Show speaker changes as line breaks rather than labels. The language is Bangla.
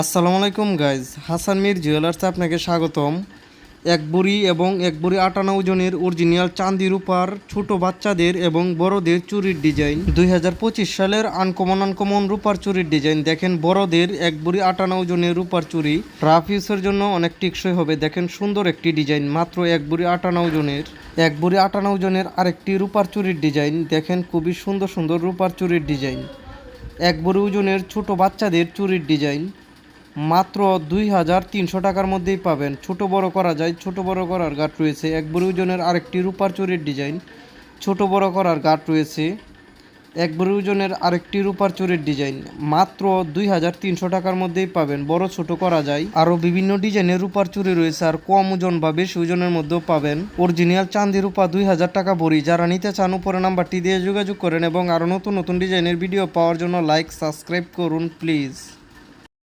আসসালামু আলাইকুম গাইজ হাসান মির জুয়েলার্সে আপনাকে স্বাগতম। এক বুড়ি এবং এক বুড়ি আটানা ওজনের অরিজিনাল চাঁদি রূপার ছোট বাচ্চাদের এবং বড়দের চুরির ডিজাইন দুই হাজার পঁচিশ সালের আনকমন আনকমন রূপার চুরির ডিজাইন দেখেন, বড়দের এক বুড়ি আটানা ওজনের রূপার চুরি। রাফ ইউজের জন্য অনেক টিকসই হবে। দেখেন, সুন্দর একটি ডিজাইন মাত্র এক বুড়ি আটানা ওজনের, এক বুড়ি আটানা ওজনের আরেকটি রূপার চুরির ডিজাইন দেখেন, খুবই সুন্দর সুন্দর রূপার চুরির ডিজাইন এক বুড়ি ওজনের ছোট বাচ্চাদের চুরির ডিজাইন মাত্র দুই হাজার তিনশো টাকার মধ্যেই পাবেন। ছোট বড় করা যায়, ছোট বড় করার গাঠ রয়েছে। এক বুড়ি ওজনের আরেকটি রূপার চুরির ডিজাইন। ছোট বড় করার গাঠ রয়েছে। এক বুড়ি ওজনের আরেকটি রূপার চুরির ডিজাইন। মাত্র দুই হাজার তিনশো টাকার মধ্যেই পাবেন। বড় ছোট করা যায়। আরও বিভিন্ন ডিজাইনের রূপার চুরি রয়েছে আর কম ওজন বা বেশি ওজনের মধ্যেও পাবেন। অরিজিনাল চাঁদি রূপা দুই হাজার টাকা ভরি। যারা নিতে চান, উপরে নাম্বারটি দিয়ে যোগাযোগ করেন এবং আরও নতুন নতুন ডিজাইনের ভিডিও পাওয়ার জন্য লাইক, সাবস্ক্রাইব করুন, প্লিজ।